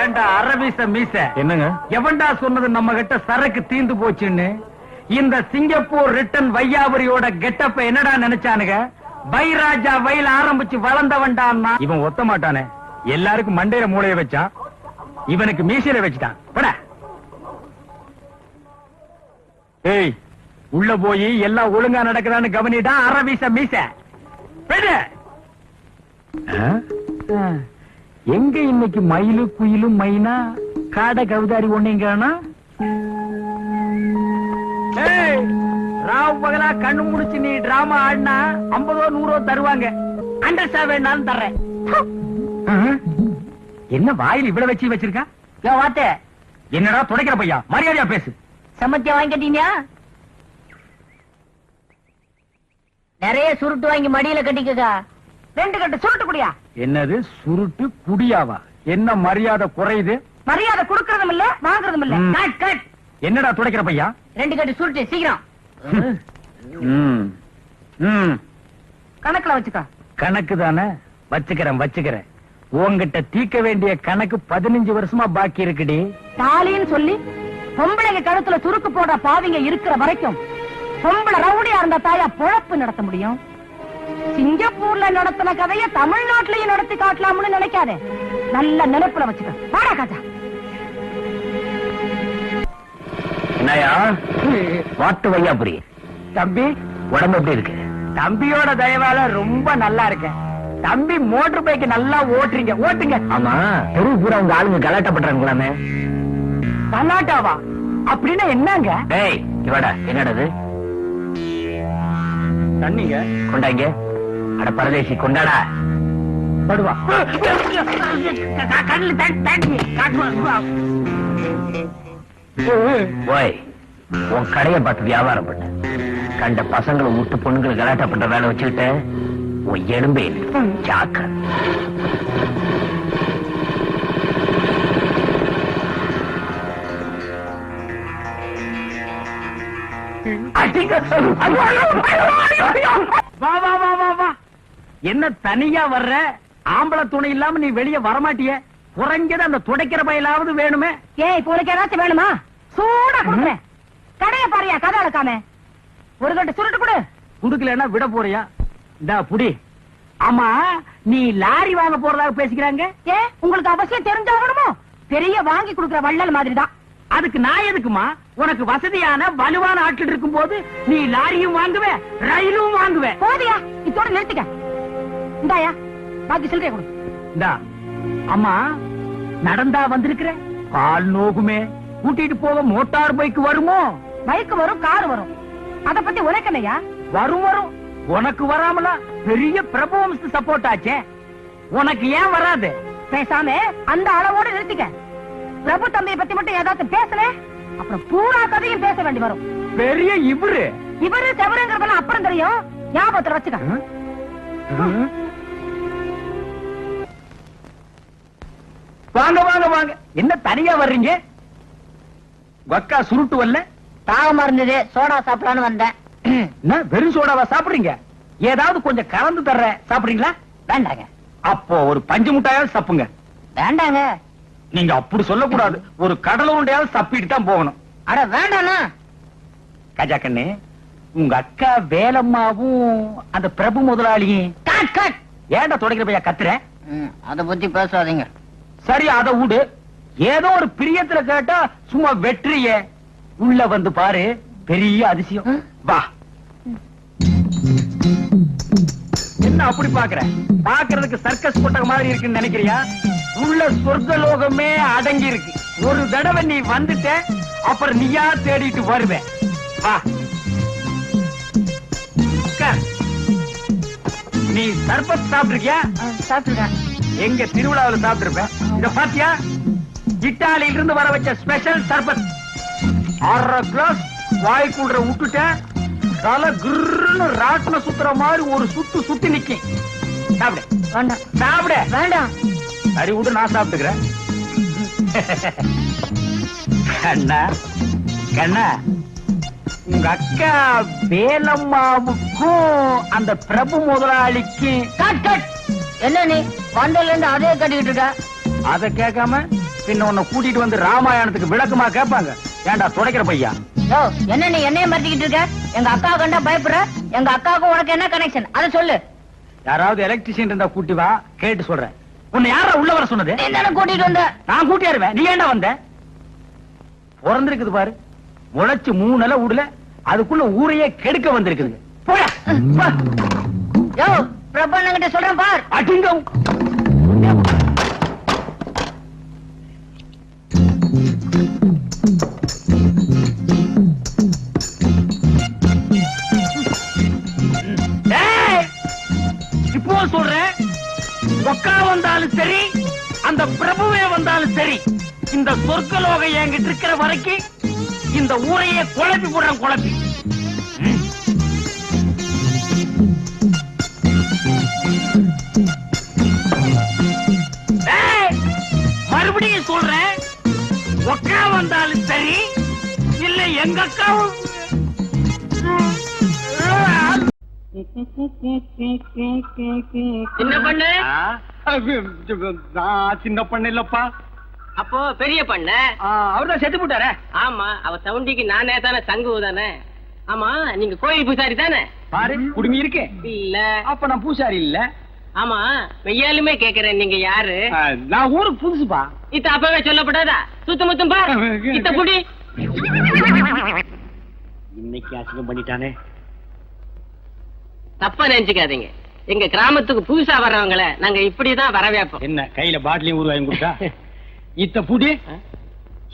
ஏண்டா அரவீச மீச? என்னங்க? எவன்டா சொன்னது நம்ம கிட்ட சரக்கு தீந்து போச்சுன்னு? இந்த சிங்கப்பூர் ரிட்டன் வையாபுரியோட கெட்டப்ப என்னடா நினைச்சானுங்க? வைராஜா வயல் ஆரம்பிச்சு வளர்ந்தவன்டான்னா? இவன் ஒத்த மாட்டானே எல்லாருக்கும் மண்டையில மூளைய வச்சான். இவனுக்கு மீசையில வச்சுட்டான். போட. ஏய் உள்ள போய் எல்லாம் ஒழுங்கா நடக்குதான்னு கவனிடா அரவீச மீச. எங்க இன்னைக்கு மயிலு குயிலும் மைனா? காடை கவுதாரி ஒண்ணுங்கானா ஏய், ராவ் பகலா கண்ணு முடிச்சு நீ டிராமா ஆடினா ஐம்பதோ நூறோ தருவாங்க. அண்டர் வேணாலும் தர்றேன். என்ன வாயில் இவ்வளவு வச்சு வச்சிருக்கா? யோ வாத்து. என்னடா துடைக்கிற பையா? மரியாதையா பேசு. சமத்தியா வாங்கி கட்டீங்க நிறைய சுருட்டு வாங்கி மடியில கட்டிக்கக்கா. ரெண்டு கட்டு சுருட்டு குடியா? என்னது சுருட்டு குடியாவா? என்ன மரியாதை குறையுது? மரியாதை கொடுக்கறதும் இல்ல வாங்குறதும் இல்ல. ம். Cut cut. என்னடா துடைக்கிற பையா? ரெண்டு கட்டு சுருட்டு சீக்கிரம். ம். ம். கணக்குல வச்சுக்கோ. கணக்கு தானே? வச்சுக்கிறேன் வச்சுக்கிறேன். உன்கிட்ட தீர்க்க வேண்டிய கணக்கு பதினஞ்சு வருஷமா பாக்கி இருக்குடி. தாலின்னு சொல்லி பொம்பளைங்க கழுத்துல சுருக்கு போட பாவிங்க இருக்கிற வரைக்கும் பொம்பளை ரவுடியா இருந்த தாயா பொழப்பு நடத்த முடியும்? சிங்கப்பூர்ல நடத்தின கதைய தமிழ்நாட்டிலையும் நடத்தி காட்டலாம்னு நினைக்காதே. நல்ல நினைப்புல வச்சுக்க. வாடா காஜா என்னயா வாட்டு வையாபுரி தம்பி? உடம்பு எப்படி இருக்கு? தம்பியோட தயவால ரொம்ப நல்லா இருக்கேன். தம்பி மோட்டர் பைக் நல்லா ஓட்டுறீங்க. ஓட்டுங்க. ஆமா. தெரு பூரா உங்க ஆளுங்க கலாட்டா பண்றாங்களாமே கலாட்டாவா? அப்படின்னா என்னங்க? டேய் இவடா என்னடது தண்ணிங்க. கொண்டாங்க. அட பரதேசி கொண்டாடா. படுவா. கண்ணில் தண்ணி ஓய் உன் கடைய பார்த்து வியாபாரம் பண்ண. கண்ட பசங்களை விட்டு பொண்ணுங்களை கலாட்டா பண்ற வேலை வச்சுக்கிட்ட உன் எலும்பே சாக்க வா வா வா வா. என்ன தனியா வர்ற? ஆம்பளை துணை இல்லாம நீ வெளிய வரமாட்டிய? குறைஞ்சது அந்த துடைக்கிற பயிலாவது வேணுமே? ஏய் இப்போ உனக்கு ஏதாச்சும் வேணுமா? சூடா கொடுக்குறேன். கடைய பாரியா கதை அளக்காம. ஒரு கட்டு சுருட்டு கொடு. குடுக்கலன்னா விட போறியா? இந்தா புடி. ஆமா நீ லாரி வாங்க போறதாக பேசிக்கிறாங்க. ஏ உங்களுக்கு அவசியம் தெரிஞ்சாகணுமோ பெரிய வாங்கி கொடுக்கிற வள்ளல் மாதிரி தான் அதுக்கு நான் எதுக்குமா? உனக்கு வசதியான வலுவான ஆட்கள் இருக்கும் போது நீ லாரியும் வாங்குவ ரயிலும் வாங்குவ. போதியா? இதோட நிறுத்திக்க. இந்தாயா பாக்கி சில்லறைய கொடு. இந்தா. அம்மா நடந்தா வந்திருக்கிற? கால் நோகுமே. கூட்டிட்டு போக மோட்டார் பைக் வருமோ? பைக் வரும் கார் வரும். அத பத்தி உனக்கனையா வரும் வரும். உனக்கு வராமலா பெரிய பிரபு சப்போர்ட் ஆச்சே. உனக்கு ஏன் வராது? பேசாம அந்த அளவோட நிறுத்திக்க. பிரபு தம்பியை பத்தி மட்டும் ஏதாச்சும் பேசுனே அப்புறம் பூரா கதையும் பேச வேண்டி வரும். பெரிய இவரு. இவரு செவருங்கிறதெல்லாம் அப்புறம் தெரியும். ஞாபகத்துல வச்சுக்க. வாங்க வாங்க வாங்க. என்ன தனியா வர்றீங்க? வக்கா சுருட்டு வரல. தாகமா இருந்தது சோடா சாப்பிடலான்னு வந்தேன். என்ன வெறும் சோடாவா சாப்பிடுறீங்க? ஏதாவது கொஞ்சம் கலந்து தர்ற சாப்பிடுறீங்களா? வேண்டாங்க. அப்போ ஒரு பஞ்சு முட்டாயாவது சப்புங்க வேண்டாங்க. நீங்க அப்படி சொல்லக்கூடாது. ஒரு கடல் உருண்டையாவது சப்பிட்டு தான் போகணும். அட வேண்டாண்ணா. கஜா கண்ணு உங்க அக்கா வேலம்மாவும் அந்த பிரபு முதலாளியும் ஏன்டா தொடக்கிற பையா கத்துற? அத பத்தி பேசாதீங்க. சரி அத விடு ஏதோ ஒரு பிரியத்துல கேட்டா சும்மா வெற்றிய உள்ள வந்து பாரு. பெரிய அதிசயம். வா. என்ன அப்படி பாக்குற பாக்குறதுக்கு சர்க்கஸ் கொட்டக மாதிரி இருக்குன்னு நினைக்கிறியா? உள்ள சொர்க்க லோகமே அடங்கி இருக்கு ஒரு தடவை நீ வந்துட்ட அப்புறம் நீயா தேடிட்டு வருவ. வா. நீ சர்பத் சாப்பிட்டிருக்கியா? சாப்பிட்டுருக்கேன். எங்க திருவிழாவுல சாப்பிட்டிருப்பேன் பாத்தியா? இத்தாலியில இருந்து வர வச்ச ஸ்பெஷல் சர்பத். அரை கிளாஸ் வாய்க்குள்ள விட்டுட்டேன் தலை கிருன்னு ராட்டின சுத்துற மாதிரி ஒரு சுத்து சுத்தி நிக்கி சாப்பிடு. வேண்டாம். சாப்பிடு. வேண்டாம். சரி விடு நான் சாப்பிட்டுக்கிறேன். கண்ணா கண்ணா உங்க அக்கா வேலம்மாவுக்கும் அந்த பிரபு முதலாளிக்கு கட் கட் என்ன நீ வந்தல இருந்து அதே கட்டிக்கிட்டு இருக்க? அத கேட்காம பின்ன உன்னை கூட்டிட்டு வந்து ராமாயணத்துக்கு விளக்கமா கேட்பாங்க. ஏன்டா துடைக்கிற பையா? யோ என்ன நீ என்னைய மறைச்சிக்கிட்டு இருக்க? எங்க அக்கா கண்டா பயப்படுற? எங்க அக்காவுக்கும் உனக்கு என்ன கனெக்ஷன் அத சொல்லு. யாராவது எலக்ட்ரிஷியன் இருந்தா கூட்டி வா கேட்டு சொல்றேன். உன்னை யாரா உள்ள வர சொன்னது? தானே கூட்டிட்டு வந்த? நான் கூட்டியாருவேன் நீ ஏன்டா வந்த? பிறந்திருக்குது பாரு. முளைச்சு மூணு நில விடல அதுக்குள்ள ஊரையே கெடுக்க வந்திருக்குது. போடா போ. யோ பிரபண்ண கிட்ட சொல்றேன் பார். அடிங்கம் இப்போ சொல்றேன் ஒக்கா வந்தாலும் சரி அந்த பிரபுவே வந்தாலும் சரி இந்த சொர்க்கலோகம் என்கிட்ட இருக்கிற வரைக்கும் இந்த ஊரையே குழப்பி போடுறேன் குழப்பி ம். மறுபடியும் சொல்றேன் ஒக்கா வந்தாலும் சரி இல்ல எங்க அக்காவும். சின்ன பண்ணு? நான் சின்ன பண்ண இல்லப்பா. அப்போ பெரிய பண்ண? அவர்தான் செத்து போட்டாரே. ஆமா அவ சவுண்டிக்கு நானே தானே சங்கு தானே. ஆமா நீங்க கோயில் பூசாரி தானே? பாரு குடுமி இருக்கே. இல்ல. அப்ப நான் பூசாரி இல்ல. ஆமா மெய்யாலுமே கேக்குறேன் நீங்க யாரு? நான் ஊருக்கு புதுசுப்பா. இத்த அப்பவே சொல்லப்படாதா? சுத்த முத்தம் பார். இத்த புடி இன்னைக்கு அசிங்கம் பண்ணிட்டானே. தப்பா நினைச்சுக்காதீங்க. எங்க கிராமத்துக்கு புதுசா வர்றவங்கள நாங்க இப்படிதான் வரவேப்போம் என்ன கையில பாட்டிலையும் உருவாங்கி கொடுத்தா? இத்த புடி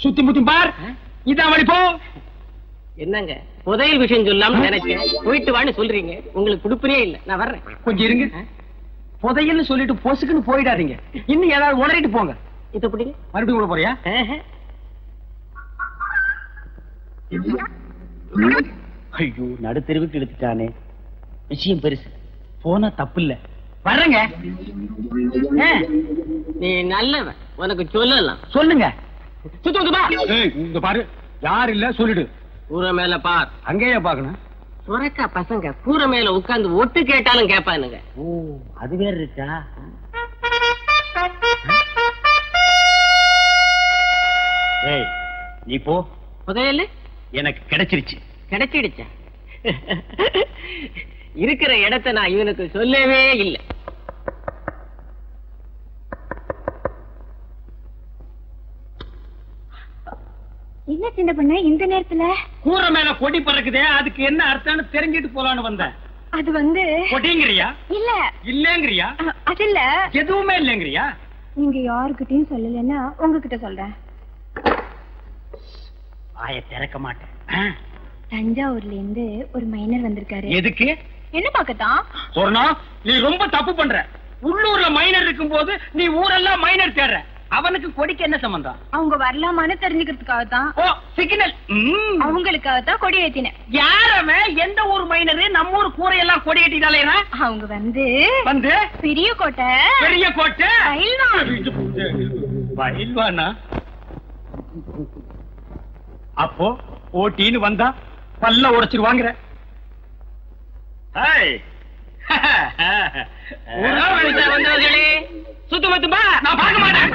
சுத்தி முத்தி பார். இதான் வழி போ. என்னங்க புதையல் விஷயம் சொல்லாம நினைச்சேன். போயிட்டு வான்னு சொல்றீங்க. உங்களுக்கு குடுப்பனே இல்ல. நான் வர்றேன். கொஞ்சம் இருங்க. புதையல்னு சொல்லிட்டு பொசுக்குன்னு போயிடாதீங்க. இன்னும் ஏதாவது உளறிட்டு போங்க. புடிங்க மறுபடியும் கூட போறியா. ஐயோ நடுத்தெருவுக்கு எடுத்துட்டானே விஷயம் பெருசு. போனா தப்பு இல்ல வர்றேங்க நீ நல்லவன். உனக்கு சொல்லலாம். சொல்லுங்க. சுத்த பாரு. யார் இல்ல சொல்லிடு. ஊர மேல பார். அங்கேயே பாக்கணும் சுரக்கா பசங்க கூரை மேல உட்கார்ந்து ஒட்டு கேட்டாலும் கேட்பானுங்க. ஓ அது வேற இருக்கா? ஏய் நீ போ. புதையல்? எனக்கு கிடைச்சிருச்சு. கிடைச்சிடுச்சா? இருக்கிற இடத்தை நான் இவனுக்கு சொல்லவே இல்லை. என்ன சின்ன பொண்ணு இந்த நேரத்துல? கூரை மேல கொடி பறக்குதே அதுக்கு என்ன அர்த்தம்னு தெரிஞ்சிட்டு போலான்னு வந்தேன் அது வந்து கொடிங்கிறியா? இல்ல. இல்லங்கிறியா? அது இல்ல. எதுவுமே இல்லங்கிறியா? நீங்க யாருக்கிட்டயும் சொல்லலைன்னா உங்ககிட்ட சொல்றேன். வாய திறக்க மாட்டேன். தஞ்சாவூர்ல இருந்து ஒரு மைனர் வந்திருக்காரு. எதுக்கு? என்ன பாக்கத்தான் சொன்னா நீ ரொம்ப தப்பு பண்ற. உள்ளூர்ல மைனர் இருக்கும் போது நீ ஊரெல்லாம் மைனர் தேடுற. அவனுக்கு கொடிக்கு என்ன சம்பந்தம்? அவங்க வரலாமான்னு தெரிஞ்சுக்கிறதுக்காக தான் ஓ சிக்னல் அவங்களுக்காக தான் கொடி ஏத்தினேன். யாரவன்? எந்த ஊர் மைனரு? நம்ம ஊர் கூரையெல்லாம் கொடி கட்டிட்டாலே அவங்க வந்து வந்து? பெரிய கோட்டை பெரிய கோட்டை? பயில்வான். அப்போ ஓட்டின்னு வந்தா பல்ல உடைச்சிருவாங்கிற. ஹாய். வந்தவர்களே. சுத்தமத்து பா நான் பார்க்க மாட்டேன்.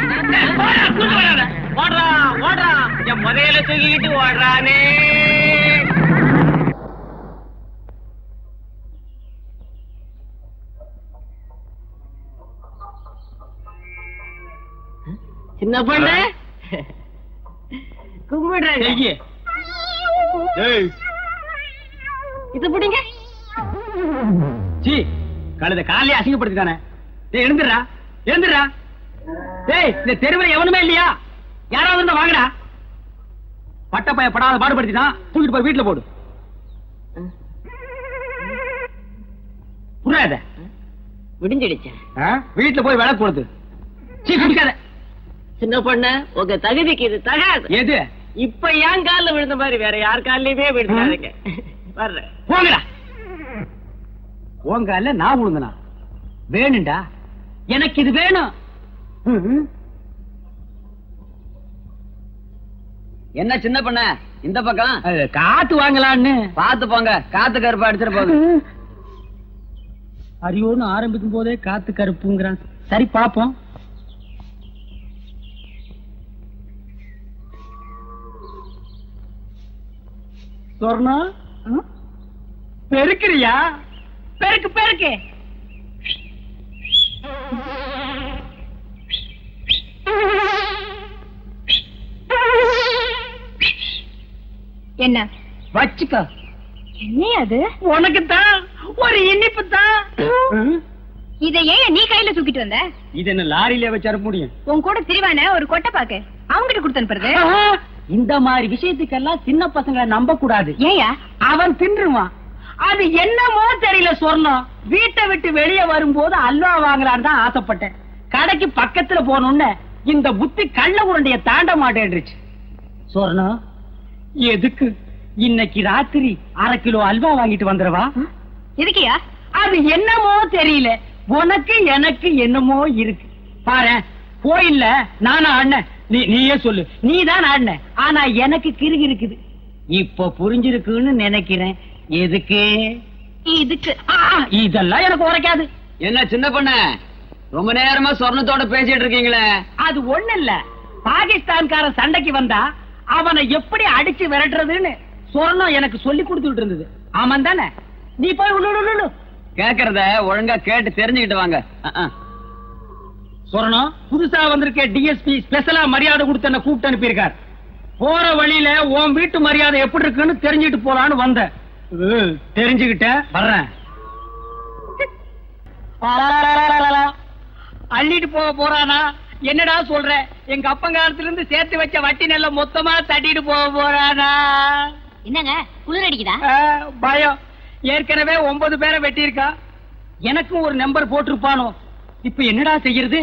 ஓடுறா ஓடுறா. என் முதல்ல தூக்கிக்கிட்டு ஓடுறானே. சின்ன பொண்ணு? கும்பிடுறாங்க இது பிடிங்க. சீ, கழுத காலையே அசிங்கப்படுத்திட்டானே. டேய் எழுந்துடுறா எழுந்துடுறா டேய் இந்த தெருவில் எவனுமே இல்லையா? யாராவது இருந்தா வாங்கடா. பட்டப்பைய படாத பாடுபடுத்திட்டான். தூக்கிட்டு போய் வீட்டுல போடு. புரியாத? விடிஞ்சிடுச்சேன் வீட்டுல போய் விளக்கு கொடுத்து சீ குடிக்காத. சின்ன பொண்ணு உங்க தகுதிக்கு இது தகாது. எது? இப்ப என் கால்ல விழுந்த மாதிரி வேற யார் கால்லயுமே விழுந்தாருங்க வர்றேன். போங்கடா. உங்க அல்ல நான் விழுந்தனா வேணும்டா. எனக்கு இது வேணும். என்ன சின்ன பண்ண? இந்த பக்கம்? காத்து வாங்கலான்னு. பாத்து போங்க. காத்து கருப்பா அடிச்சிட போகுது. அரியோன்னு ஆரம்பிக்கும் போதே காத்து கருப்புங்கிறான். சரி பாப்போம் சொர்ணா? பெருக்கிறியா? பெருக்கு பெருக்கு. என்ன? வச்சுக்க. என்ன அது? உனக்கு தான் ஒரு இனிப்பு தான் இதை ஏன் நீ கையில தூக்கிட்டு வந்த? இது என்ன லாரியில வச்சு முடியும்? உன் கூட திரிவான ஒரு கொட்டை பாக்கு அவங்கிட்ட கொடுத்து அனுப்புறது? இந்த மாதிரி விஷயத்துக்கெல்லாம் சின்ன பசங்களை நம்ப கூடாது ஏயா? அவன் தின்றுவான். அது என்னமோ தெரியல சொர்ணம் வீட்டை விட்டு வெளியே வரும்போது அல்வா வாங்கலான்னு தான் ஆசைப்பட்டேன். கடைக்கு பக்கத்துல போனோன்னு இந்த புத்தி கள்ள உருண்டைய தாண்ட மாட்டேன்றுச்சு. சொர்ணம் எதுக்கு? இன்னைக்கு ராத்திரி அரை கிலோ அல்வா வாங்கிட்டு வந்துடவா? எதுக்கியா அது என்னமோ தெரியல. உனக்கு எனக்கு என்னமோ இருக்கு. பாரு கோயில்ல நானா ஆடினேன். நீ நீயே சொல்லு. நீ தான் ஆடின. ஆனா எனக்கு கிறுகி இருக்குது. இப்ப புரிஞ்சிருக்குன்னு நினைக்கிறேன். எதுக்கு? இதுக்கு. ஆ, இதெல்லாம் எனக்கு உரைக்காது. என்ன சின்ன பண்ண? ரொம்ப நேரமா சொர்ணத்தோட பேசிட்டு இருக்கீங்களே. அது ஒண்ணு இல்ல. பாகிஸ்தான்காரன் சண்டைக்கு வந்தா அவனை எப்படி அடிச்சு விரட்டுறதுன்னு சொர்ணம் எனக்கு சொல்லி கொடுத்துட்டு இருந்தது. ஆமாம் தானே? நீ போய் உள்ளு. கேக்குறத ஒழுங்கா கேட்டு தெரிஞ்சுக்கிட்டு வாங்க. சொரணம் புதுசா வந்திருக்க டிஎஸ்பி ஸ்பெஷலா மரியாதை கொடுத்து என்ன கூப்பிட்டு அனுப்பியிருக்கார். போற வழியில உன் வீட்டு மரியாதை எப்படி இருக்குன்னு தெரிஞ்சுட்டு போலான்னு வந்தேன். உ, தெரிஞ்சுக்கிட்டேன் வர்றேன். அள்ளிட்டு போக போறானா? என்னடா சொல்ற? எங்க அப்பங்காலத்துல இருந்து சேர்த்து வச்ச வட்டி நெல்ல மொத்தமா தட்டிட்டு போக போறானா? என்னங்க குளிர் அடிக்குதா? பயம். ஏற்கனவே ஒன்பது பேரை வெட்டியிருக்கா. எனக்கும் ஒரு நம்பர் போட்டிருப்பானோ? இப்ப என்னடா செய்யறது?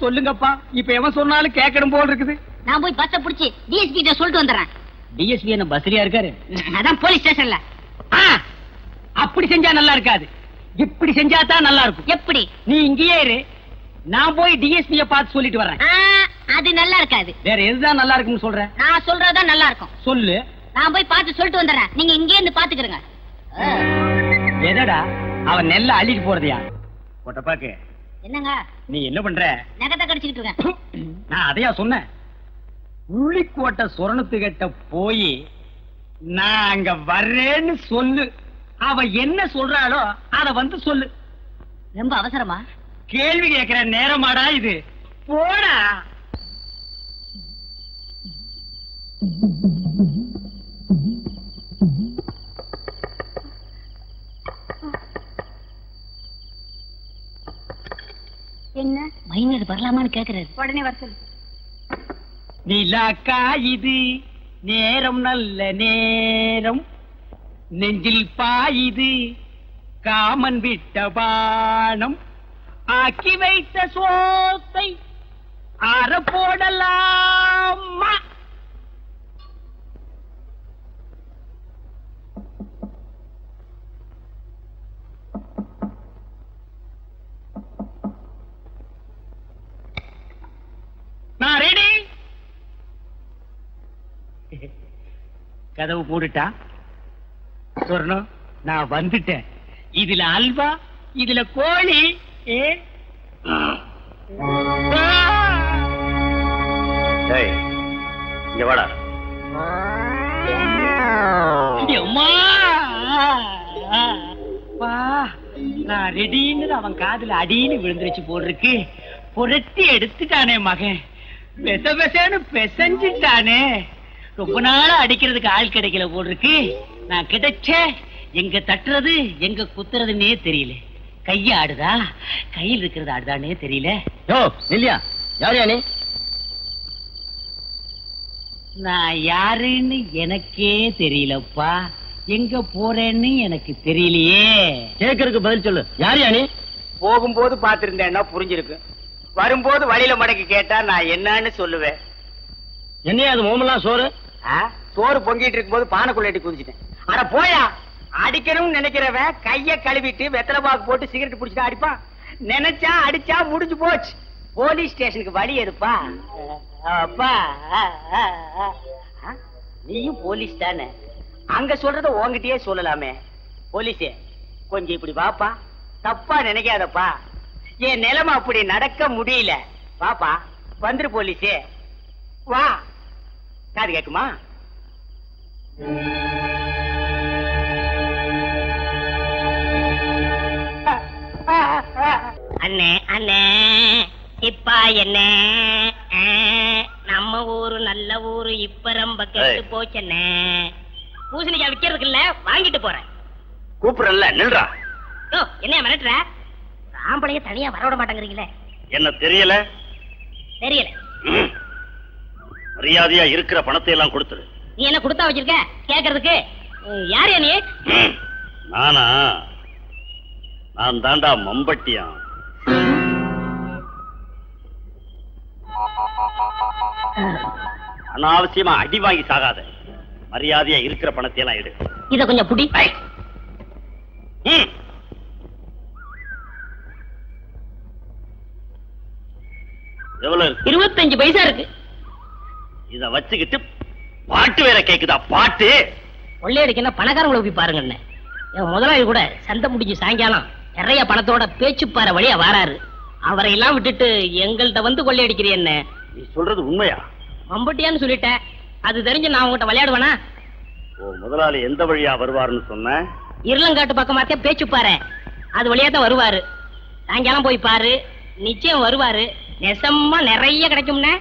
சொல்லுங்கப்பா. இப்ப எவன் சொன்னாலும் கேட்கணும் போல் இருக்குது. நான் போய் பஸ்ஸ புடிச்சு டிஎஸ்பி கிட்ட சொல்லிட்டு வந்துடுறேன். டிஎஸ்பி என்ன பஸ்ரியா இருக்காரு? அதான் போலீஸ் ஸ்டேஷன்ல அப்படி செஞ்சா நல்லா இருக்காது. இப்படி செஞ்சா தான் நல்லா இருக்கும். எப்படி? நீ இங்கேயே இரு. நான் போய் டிஎஸ்பிய பார்த்து சொல்லிட்டு வரேன் ஆ, அது நல்லா இருக்காது. வேற எதுதான் நல்லா இருக்குன்னு சொல்ற? நான் சொல்றதுதான் நல்லா இருக்கும். சொல்லு. நான் போய் பார்த்து சொல்லிட்டு வந்துடுறேன். நீங்க இங்கே இருந்து பாத்துக்கிறங்க எதடா அவன் நெல்ல அள்ளிட்டு போறதையா? ஒட்டப்பாக்கு என்னங்க? நீ என்ன பண்ற? நகத்தை கடிச்சுக்கிட்டு இருக்கேன். நான் அதையா சொன்னேன். உள்ளிக்கோட்டை சொரணத்துக்கிட்ட போய் நான் அங்க வர்றேன்னு சொல்லு. அவ என்ன சொல்றாளோ அத வந்து சொல்லு. ரொம்ப அவசரமா? கேள்வி கேட்கிற நேரமாடா இது. போடா. என்ன? மைனர் வரலாமான்னு கேக்குறாரு. உடனே வர சொல்லு. நிலாக்கா இது நேரம் நல்ல நேரம். நெஞ்சில் பாயுது காமன் விட்ட பானம் ஆக்கி வைத்த சோத்தை ஆற கதவு மூடிட்டா சொர்ணம் நான் வந்துட்டேன். இதுல அல்வா இதுல கோழி. இங்க வாடா. நான் ரெடின்னு அவன் காதுல அடின்னு விழுந்துருச்சு போல் இருக்கு புரட்டி எடுத்துட்டானே மகன். பெச பெசன்னு பெசஞ்சிட்டானே. ரொம்ப நாளா அடிக்கிறதுக்கு ஆள் கிடைக்கல போல் இருக்கு நான் கிடைச்ச எங்க தட்டுறது எங்க குத்துறதுன்னே தெரியல. கைய ஆடுதா? கையில் இருக்கிறது ஆடுதானே தெரியல. யோ இல்லையா யார் நீ? நான் யாருன்னு எனக்கே தெரியலப்பா. எங்க போறேன்னு எனக்கு தெரியலையே. கேக்குறதுக்கு பதில் சொல்லு. யார் நீ? போகும்போது பாத்திருந்தேன்னா புரிஞ்சிருக்கு. வரும்போது வழியில மடக்கி கேட்டா நான் என்னன்னு சொல்லுவேன். என்னையா அது மோமெல்லாம் சோறு? சோறு பொங்கிட்டு இருக்கும்போது பானைக்குள்ள எட்டி குதிச்சிட்டேன். அட போயா! அடிக்கணும்னு நினைக்கிறவன் கைய கழுவிட்டு வெத்தலை பாக்கு போட்டு சிகரெட் பிடிச்சிட்டு அடிப்பான். நினைச்சா அடிச்சா முடிஞ்சு போச்சு. போலீஸ் ஸ்டேஷனுக்கு வழி எடுப்பா அப்பா ஆ, நீயும் போலீஸ் தானே? அங்க சொல்றத உங்ககிட்டயே சொல்லலாமே. போலீஸே கொஞ்சம் இப்படி வாப்பா. தப்பா நினைக்காதப்பா. என் நிலைமை அப்படி நடக்க முடியல. வாப்பா வந்துரு போலீஸே. வா. காது கேக்குமா? அண்ணே அண்ணே இப்பா என்ன? நம்ம ஊரு நல்ல ஊரு இப்ப ரொம்ப கெட்டு போச்சண்ணே பூசணிக்காய் விக்கிறதுக்கு இல்ல வாங்கிட்டு போறேன். கூப்பிடல நில்றா. யோ என்ன மிரட்டுற? ஆம்பளைய தனியா வரவிட மாட்டேங்கிறீங்களே. என்ன தெரியல? தெரியல. மரியாதையா இருக்கிற பணத்தை எல்லாம் கொடுத்துரு. நீ என்ன கொடுத்தா வச்சிருக்க? கேக்குறதுக்கு? யாரு நீ. நானா? நான் தாண்டா மம்பட்டியான். அனாவசியமா அடி வாங்கி சாகாத. மரியாதையா இருக்கிற பணத்தை எல்லாம் எடு. இத கொஞ்சம் புடி. எவ்வளவு இருபத்தஞ்சு பைசா இருக்கு. இத வச்சுக்கிட்டு பாட்டு வேற கேக்குதா? பாட்டு? கொள்ளையடிக்கு என்ன பணக்காரங்களை போய் பாருங்க அண்ணே. என் முதலாளி கூட சந்தை முடிஞ்சு சாயங்காலம் நிறைய பணத்தோட பேச்சுப்பாறை வழியா வாராரு. அவரை எல்லாம் விட்டுட்டு எங்கள்கிட்ட வந்து கொள்ளையடிக்கிறீ என்ன நீ சொல்றது உண்மையா? மம்பட்டியான்னு சொல்லிட்டேன் அது தெரிஞ்சு நான் உங்ககிட்ட விளையாடுவேனா? ஓ முதலாளி எந்த வழியா வருவாருன்னு சொன்ன? இருளங்காட்டு பக்கமாத்தே பேச்சுப்பாறை அது வழியா தான் வருவாரு. சாயங்காலம் போய் பாரு. நிச்சயம் வருவாரு. நெசமா நிறைய கிடைக்கும்னே